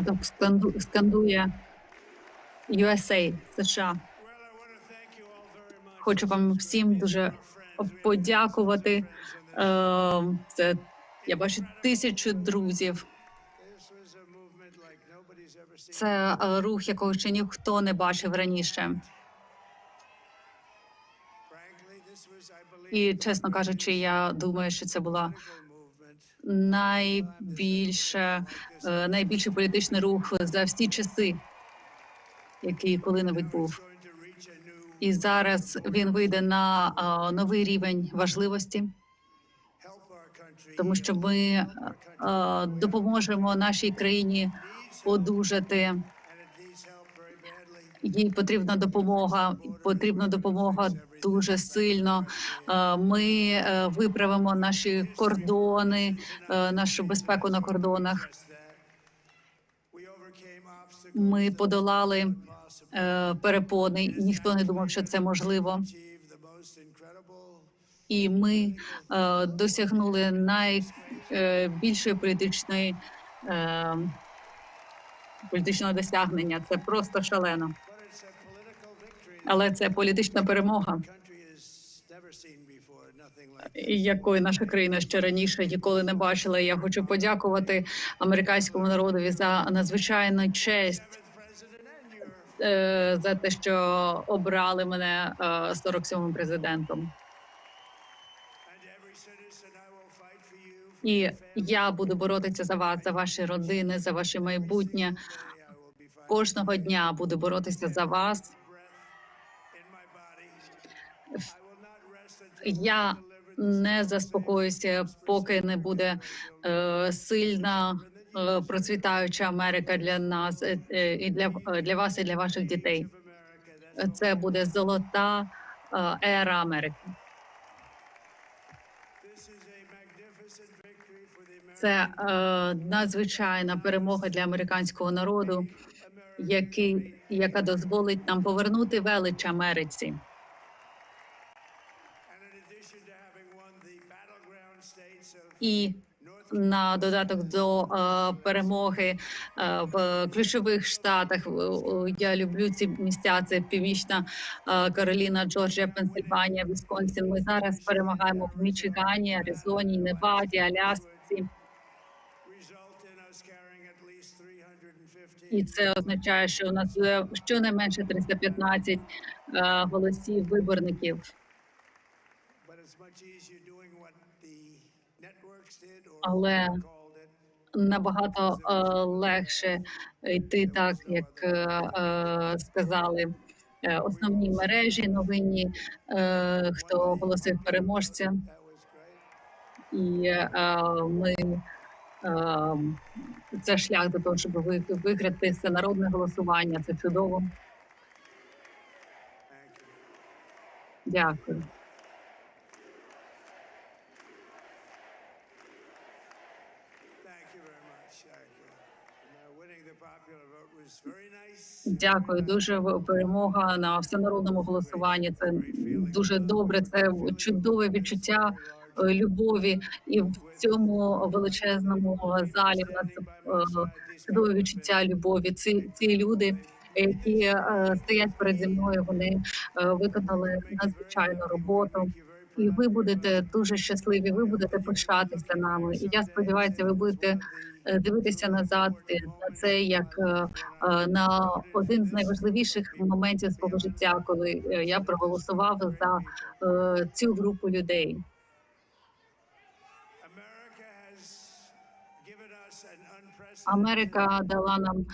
Сканду- скандує USA, США. Хочу вам всім дуже подякувати. Е, Це я бачу тисячу друзів. Це е, рух, якого ще ніхто не бачив раніше. І чесно кажучи, я думаю, що це була найбільше, е, найбільший політичний рух за всі часи, який коли-небудь був. І зараз він вийде на е, новий рівень важливості, тому що ми е, допоможемо нашій країні одужати. Їй потрібна допомога. Потрібна допомога дуже сильно. Е, Ми е, виправимо наші кордони, е, нашу безпеку на кордонах. Ми подолали перепони. Ніхто не думав, що це можливо. І ми досягнули найбільшої політичної політичного досягнення. Це просто шалено. Але це політична перемога, якої наша країна ще раніше ніколи не бачила. Я хочу подякувати американському народові за надзвичайну честь е, за те, що обрали мене е, 47-м президентом. І я буду боротися за вас, за ваші родини, за ваше майбутнє. Кожного дня буду боротися за вас. Я не заспокоюся, поки не буде е, сильна е, процвітаюча Америка для нас е, е, і для, е, для вас, і для ваших дітей. Це буде золота е, ера Америки. Це е, надзвичайна перемога для американського народу, який яка дозволить нам повернути велич Америці. І на додаток до е, перемоги е, в ключових штатах. Е, е, Я люблю ці місця. Це Північна е, Кароліна, Джорджія, Пенсильванія, Вісконсін. Ми зараз перемагаємо в Мічигані, Аризоні, Неваді, Алясці. І це означає, що у нас буде щонайменше 315 е, голосів виборників. Але набагато е, легше йти так, як е, е, сказали основні мережі новинні, хто оголосив переможця, і ми це шлях до того, щоб ви- виграти всенародне голосування. Це чудово. Дякую. Дякую. Дуже перемога на всенародному голосуванні. Це дуже добре. Це чудове відчуття е, любові, і в цьому величезному залі в нас е, чудове відчуття любові. Ці ці люди, які е, стоять переді мною, вони виконали надзвичайну роботу. І ви будете дуже щасливі. Ви будете пишатися нами. І я сподіваюся, ви будете е, дивитися назад е, на це як е, на один з найважливіших моментів свого життя, коли я проголосував за цю групу людей. Америка дала нам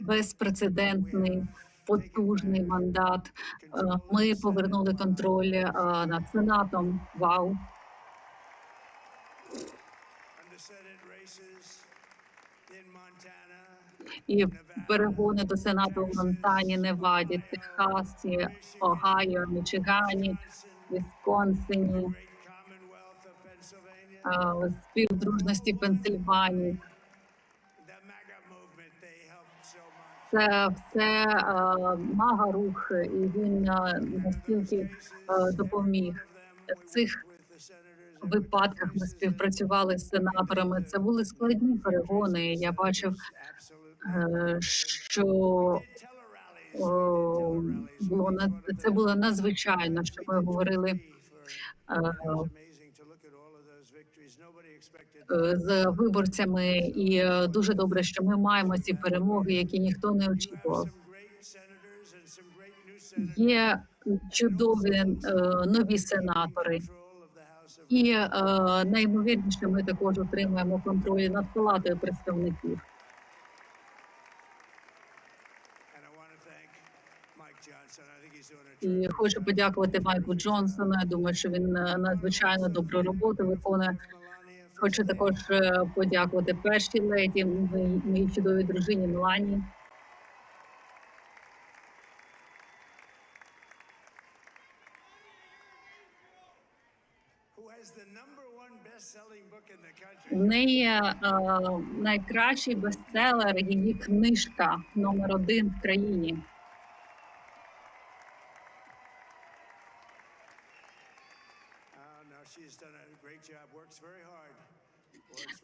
безпрецедентний потужний мандат. Е, Ми повернули контроль е, над сенатом. Вау! І перегони до сенату в Монтані, Неваді, Техасі, Огайо, Мічигані, Вісконсині, е, співдружності Пенсильванії. Це все е, мага рух, і він е, настільки е, допоміг. В цих випадках ми співпрацювали з сенаторами. Це були складні перегони. Я бачив, що було це було надзвичайно, що ми говорили з виборцями, і е, дуже добре, що ми маємо ці перемоги, які ніхто не очікував. Є чудові е, нові сенатори, і е, найімовірніше, ми також отримаємо контроль над палатою представників. І хочу подякувати Майку Джонсону. Я думаю, що він е, надзвичайно добру роботу виконує. Хочу також е, подякувати першій леді, моїй чудовій дружині Мелані. В неї е, найкращий бестселер, її книжка номер один в країні.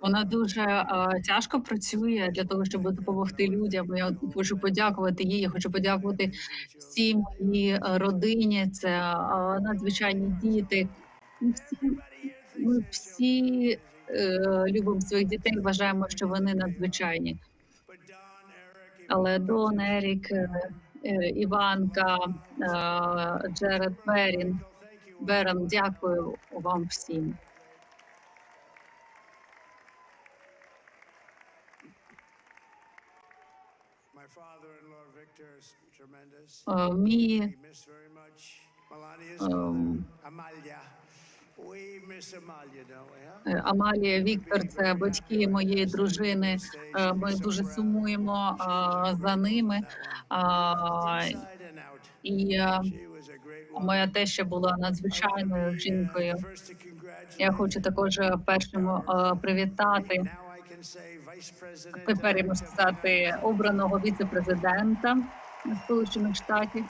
Вона дуже е, тяжко працює для того, щоб допомогти людям. Я хочу подякувати їй. Я хочу подякувати всій моїй родині. Це е, надзвичайні діти. Ми всі, ми всі е, любимо своїх дітей. Вважаємо, що вони надзвичайні. Але Дон, Ерік, е, е, Іванка, е, Джеред Берін, Берен, дякую вам всім. Е, Мій ем, е, Амалія Віктор, це батьки моєї дружини. Е, Ми дуже сумуємо е, за ними. І е, моя теща була надзвичайною жінкою. Я хочу також е, першому е, привітати. Тепер я можу сказати обраного віце-президента Сполучених Штатів.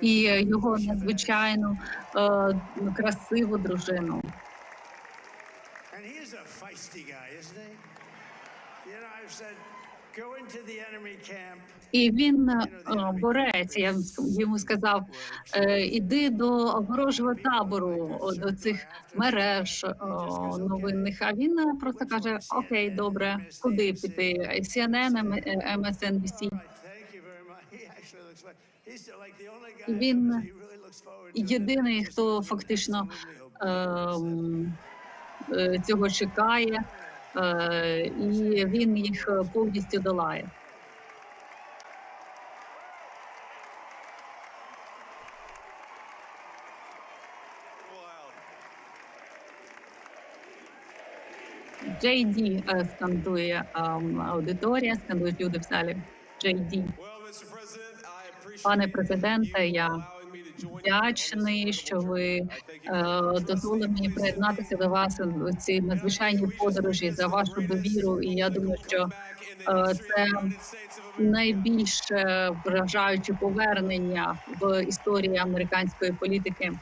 і його надзвичайну е, красиву дружину. And he's a feisty guy, isn't he? You know, I've said, І він е, борець. Я йому сказав: е, іди до ворожого табору, до цих мереж новинних. А він е, просто каже: Окей, добре, куди піти? CNN, ем- MSNBC. Він єдиний, хто фактично ем, цього чекає, і він їх е, повністю долає. JD е, скандує ем, аудиторія, скандують люди в залі. JD. Пане президенте, я вдячний, що ви е, дозволили мені приєднатися до вас у цій надзвичайній подорожі за вашу довіру. І я думаю, що е, це найбільше вражаюче повернення в історії американської політики.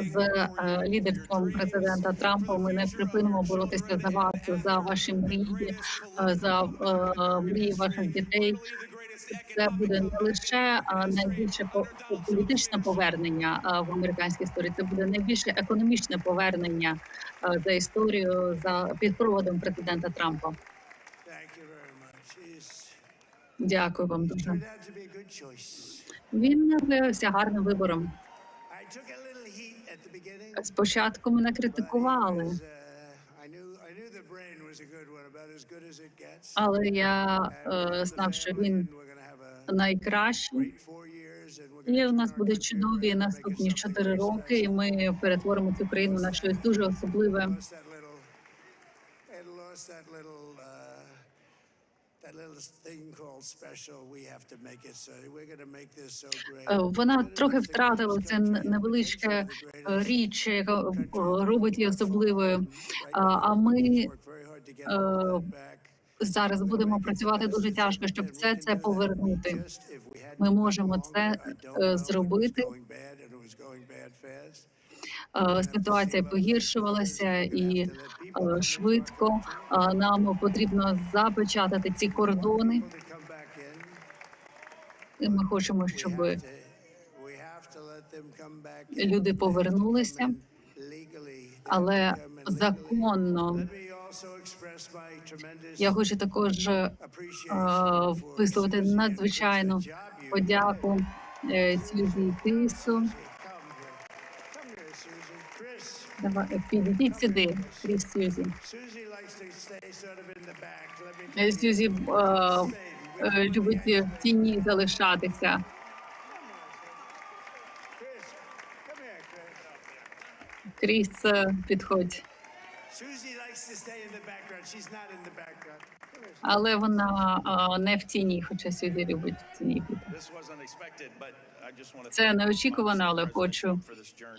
З е, лідерством президента Трампа ми не припинимо боротися за вас, за ваші мрії, е, за е, мрії ваших дітей. Це буде не лише найбільше по- політичне повернення в американській історії. Це буде найбільше економічне повернення за історію за під проводом президента Трампа. Дякую вам дуже. Він виявився гарним вибором. Спочатку мене критикували. uh. Але я е, знав, що він найкращий. І у нас country чудові наступні чотири роки, і ми перетворимо цю країну на щось дуже особливе. Вона But трохи втратила це невеличке е, річ, яка е, робить її особливою. А, ми е, that back. зараз будемо працювати дуже тяжко, щоб все це повернути. Ми можемо це е, зробити. Е, Ситуація погіршувалася і е, швидко. Е, Нам потрібно запечатати ці кордони. І Ми хочемо, щоб люди повернулися, але законно. Я хочу також висловити надзвичайну подяку Сьюзі Крісу. Давай, Підійдіть сюди, Кріс Сьюзі. Е, Сьюзі е, е, любить в тіні залишатися. Кріс, підходь. Але вона е, не в тіні, хоча Сьюзі любить в тіні бути. Це неочікувано, але хочу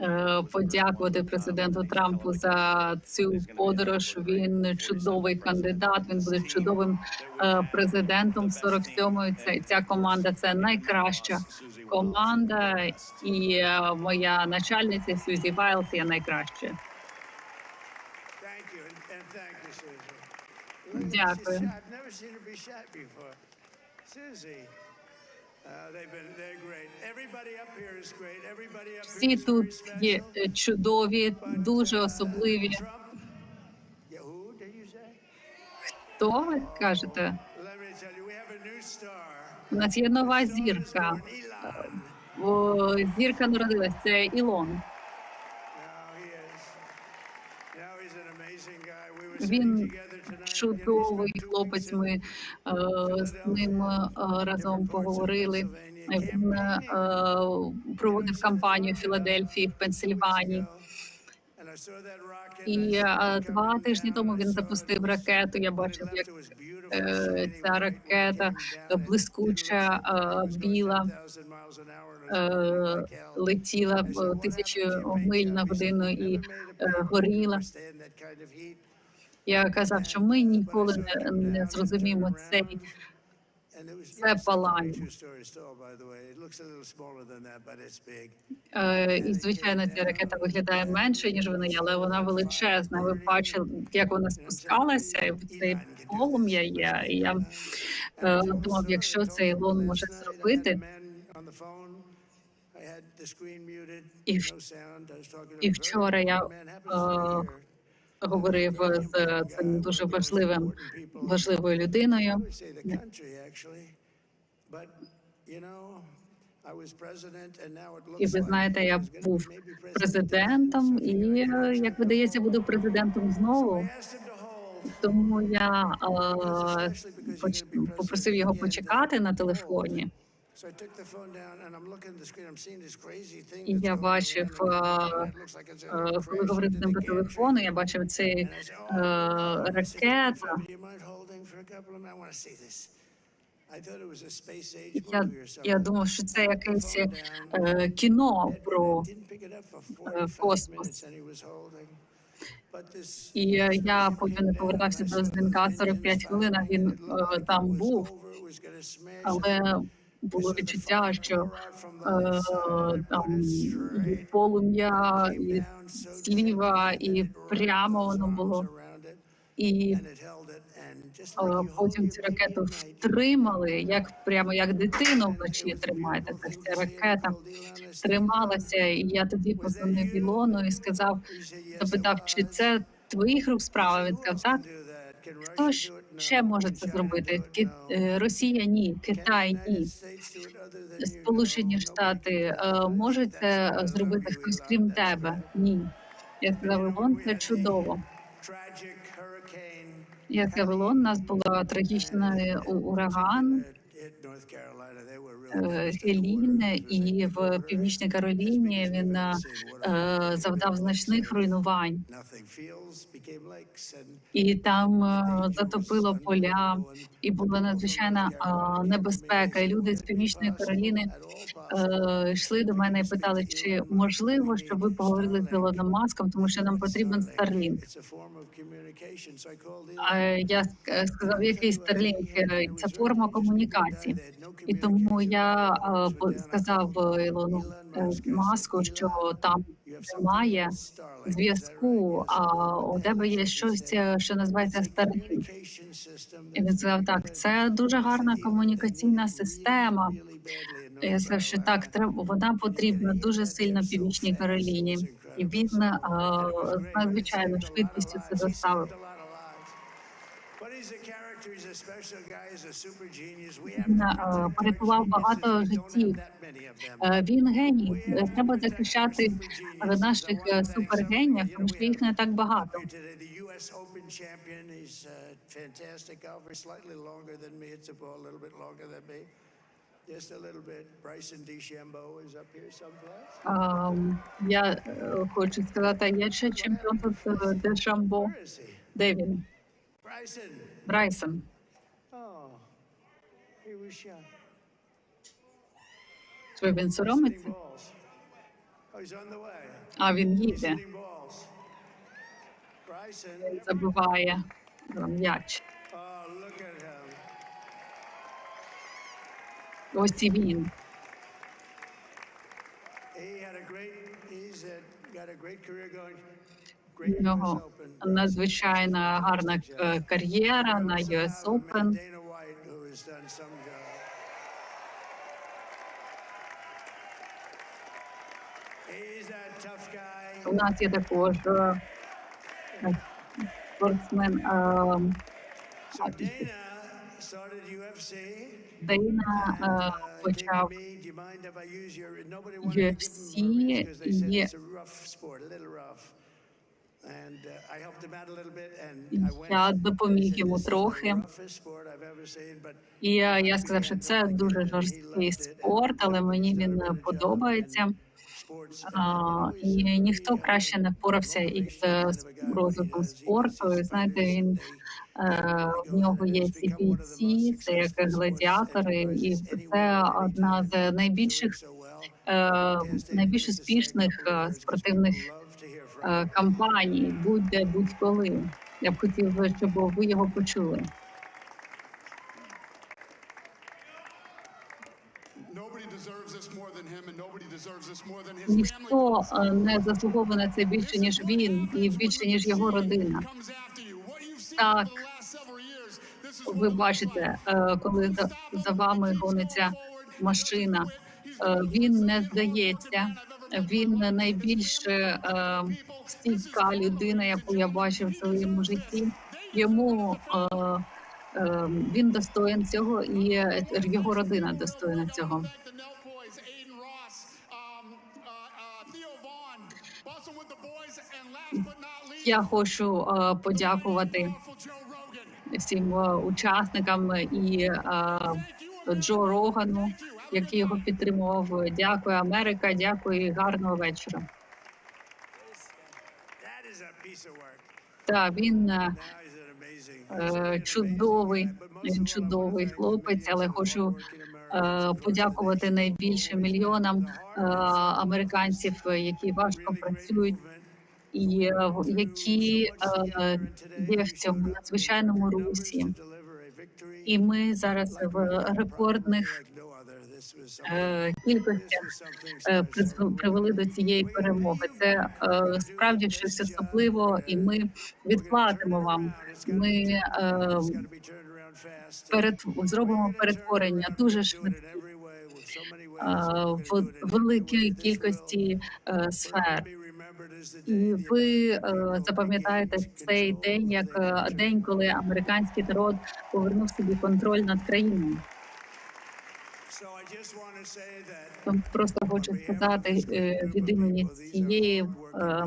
Е, подякувати президенту Трампу за цю подорож. Він чудовий кандидат. Він буде чудовим е, президентом 47-ї. Це ця команда це найкраща команда, і е, моя начальниця Сюзі Вайлс є найкраща. Дякую. Всі тут є е, чудові, дуже uh, особливі. Хто ви кажете? У нас є нова зірка. зірка народилась. Це Ілон. Він чудовий хлопець. Ми е, з ним е, разом поговорили. Він е, проводив кампанію в Філадельфії, в Пенсильванії. І е, два тижні тому він запустив ракету. Я бачив, як е, ця ракета е, блискуча, е, біла, е, летіла е, тисячу миль на годину і е, горіла. Я казав, що ми ніколи не, не зрозуміємо цей це палання. Е, І звичайно, ця ракета виглядає менше ніж вона але вона величезна. Ви бачили, як вона спускалася, і цей полум'я є. І я думав, якщо цей Ілон може зробити, І і вчора я, е, говорив з цим дуже важливим важливою людиною. І ви знаєте, я був президентом, і е, як видається, буду президентом знову. Тому я е, поч- попросив його почекати на телефоні. І я бачив, е, Е, Коли говорив з ним по телефону, я бачив цей е, ракета. Я, я думав, що це якесь е, кіно про е, космос. І я не повертався до дзвінка 45 хвилин, а він е, там був, але було відчуття, що е, там полум'я, і зліва, і прямо воно було. І е, потім цю ракету втримали, як прямо як дитину вночі тримаєте. Так ця ракета трималася. І я тоді позвонив Ілону і сказав, запитав, чи це твоїх рук справа. Він сказав, так. Хто ж ще може це зробити? Ки- е, Росія ні, Китай ні. Сполучені Штати е, можуть це зробити хтось крім тебе? Ні. Я сказав, Ілон, це чудово. Я сказав, у нас була трагічний у- ураган, Гелін, was a і в. Північній Кароліні він е, завдав значних руйнувань. І там е, затопило поля, і була надзвичайна небезпека. І люди з північної Кароліни е, йшли до мене і питали, чи можливо, щоб ви поговорили з Ілоном Маском, тому що нам потрібен Starlink. А я сказав, який Starlink? Е, Це форма комунікації. І тому я е, сказав е, Ілону е, Маску, що там немає зв'язку, а у тебе є щось, е, що називається Starlink. І він сказав, так, це дуже гарна комунікаційна система. Я сказав, що так, треба вона потрібна дуже сильно північній Кароліні. І він з надзвичайною швидкістю це доставив. Він порятував багато життів. Е, Він геній. Е, Треба захищати е, наших супергеніїв, тому що їх не так багато. Uh. Just a little bit. Bryson DeChambeau is up here someplace. Ем, Я е, хочу сказати, є ще чемпіон тут е, де він? Брайсон. Oh. Що він соромиться? Oh. А він їде, е, м'яч. Ось і він. Uh. У нього надзвичайно гарна е, кар'єра на US Open. У нас є також е, е, спортсмен Дейна е, Uh, почав UFC uh, went. Я допоміг йому "This is the трохи. І е, я сказав, що це дуже жорсткий спорт, але мені він е, подобається. І ніхто краще не впорався із е, розвитком спорту. І, знаєте, він е, в нього є ці бійці, це як гладіатори, і це одна з найбільших е, найбільш успішних спортивних кампаній, будь-де будь-коли. Я б хотів, щоб ви його почули. Ніхто е, не заслуговує на це більше ніж він, і більше ніж його родина. Так. Ви бачите, е, коли за, вами гониться машина, е, він не здається. Він найбільш стійка людина, яку я бачив в своєму житті. Йому він достоин цього, і е, його родина достойна цього. Я хочу е, подякувати всім е, учасникам і Джо Рогану, який його підтримував. Дякую, Америка. Дякую і гарного вечора. Так, він чудовий, but most він чудовий хлопець, але хочу е, подякувати найбільше мільйонам е, американців, е, які важко працюють і е, які е, є в цьому надзвичайному русі. І ми зараз в рекордних е, кількостях е, привели до цієї перемоги. Це е, справді щось особливо, і ми відплатимо вам. Ми е, перед зробимо перетворення дуже швидко е, в великій кількості е, сфер. І ви е, запам'ятаєте цей день як е, день, коли американський народ повернув собі контроль над країною. Просто хочу сказати е, від імені цієї е,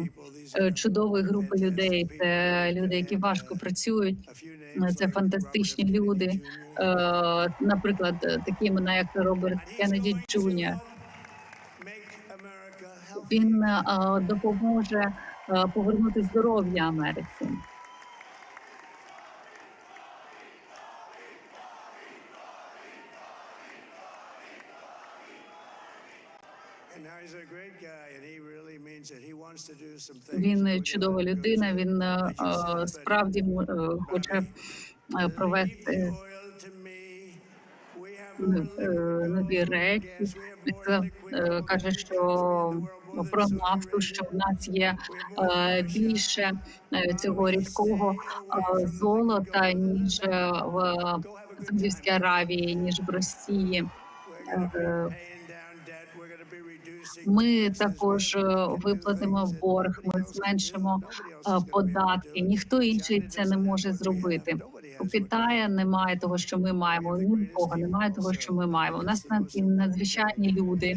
е, чудової групи людей. Це люди, які важко працюють. a Це фантастичні люди. Наприклад, такі імена, як Роберт Кеннеді Джуніор. Він допоможе повернути здоров'я Америці. And now he's a great guy, and he really means it. He wants to do some things. Він е, чудова людина. Він е, е, справді хоче провести нові речі. каже, що про нафту, що в нас є більше цього рідкого золота ніж в Саудівській Аравії, ніж в Росії. Ми також е, виплатимо борг, ми зменшимо е, податки. Ніхто інший це не може зробити. У Китая немає того, що ми маємо. Ні в немає того, що ми маємо. У нас на- надзвичайні люди.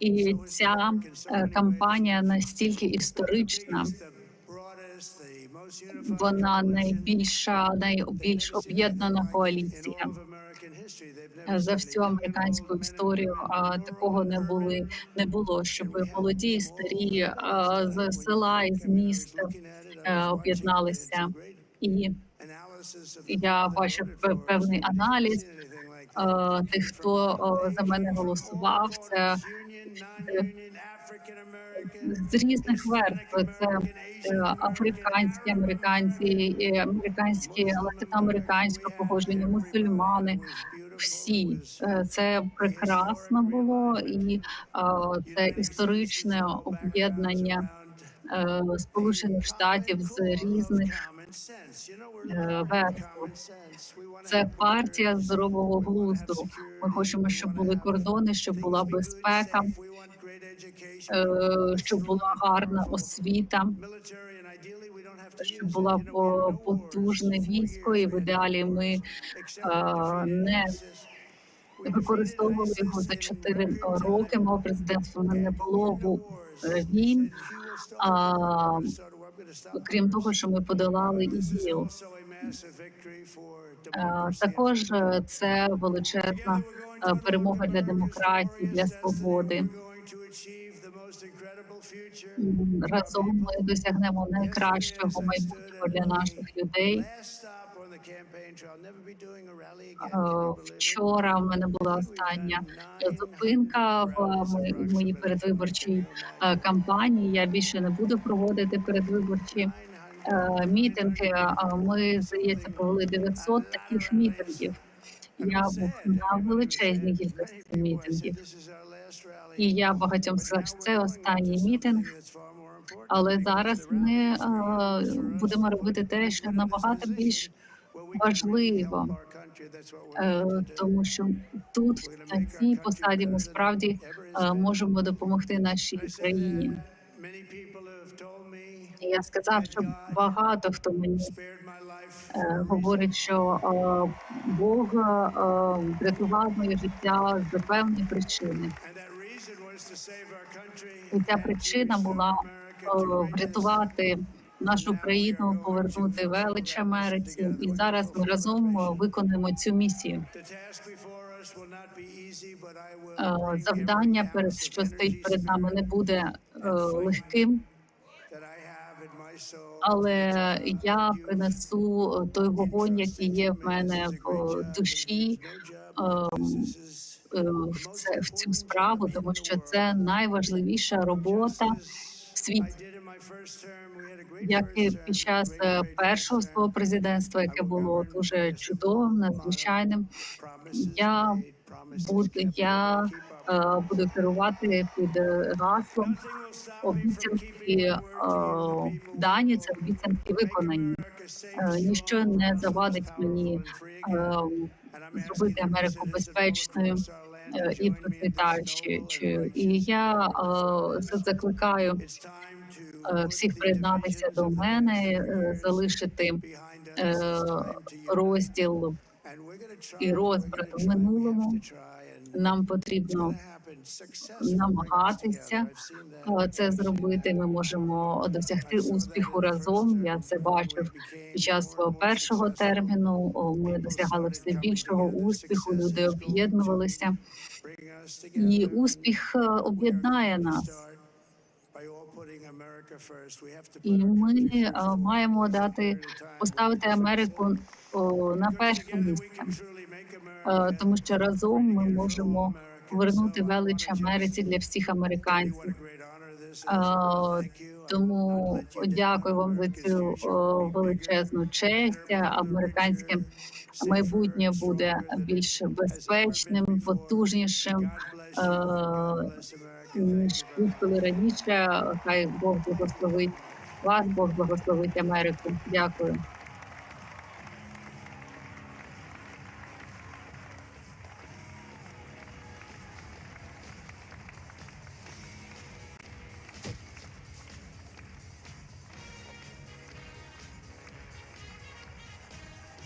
І ця е, кампанія настільки історична. Вона найбільша, найбільш об'єднана коаліція. За всю американську історію а, такого не були не було, щоб молоді старі а, з села і з міста е, об'єдналися. І я бачив певний аналіз е, тих, хто е, за мене голосував. Це з різних верств. Це е, африканські американці, е, американські, латиноамериканське походження, мусульмани. Всі Е, це прекрасно було, і це історичне об'єднання Сполучених Штатів з різних верств. Це партія здорового глузду. Ми хочемо, щоб були кордони, щоб була безпека, щоб була гарна освіта, щоб була по- потужне військо, і в ідеалі ми е, не використовували його за чотири роки. Мого президентства не було в- е, війн. А, крім того, що ми подолали ІГІЛ. Е, Також е, це величезна е, перемога для демократії, для свободи. Разом ми досягнемо найкращого майбутнього для наших людей. Е, Вчора в мене була остання зупинка в моїй передвиборчій е, кампанії. Я більше не буду проводити передвиборчі е, мітинги. Ми здається провели 900 таких мітингів. Я був на величезній кількості мітингів. І я багатьом сказав, що це останній мітинг. Але зараз ми е, будемо робити те, що набагато більш важливо, е, тому що тут на цій посаді ми справді е, можемо допомогти нашій країні. Я сказав, що багато хто мені е, говорить, що е, Бог е, врятував моє життя з певної причини. І ця причина була е, врятувати нашу країну, повернути велич Америці. І зараз ми разом виконуємо цю місію. Е, Завдання, перед що стоїть перед нами, не буде е, легким, але я принесу той вогонь, який є в мене в душі. Е, в це в цю справу, тому що це найважливіша робота в світі. Як і під час е, першого свого президентства, яке було дуже чудовим, надзвичайним. Я буду я е, буду керувати під гаслом обіцянки дані. Це обіцянки виконані. Ніщо не завадить мені зробити Америку безпечною е, і процвітаючою. І я е, закликаю е, всіх приєднатися до мене, залишити розділ і розбрат в минулому. Нам потрібно намагатися е, це зробити. Ми можемо досягти успіху разом. Я це бачив під час свого першого терміну. Ми досягали все більшого успіху. Люди об'єднувалися, і успіх е, об'єднає нас. І ми е, маємо дати поставити Америку на перше місце, тому що разом ми можемо повернути велич Америці для всіх американців. Е, Тому дякую вам за цю величезну честь. Американське майбутнє буде більш безпечним, потужнішим. е, ніж будь-коли раніше. Хай Бог благословить вас, Бог благословить Америку. Дякую.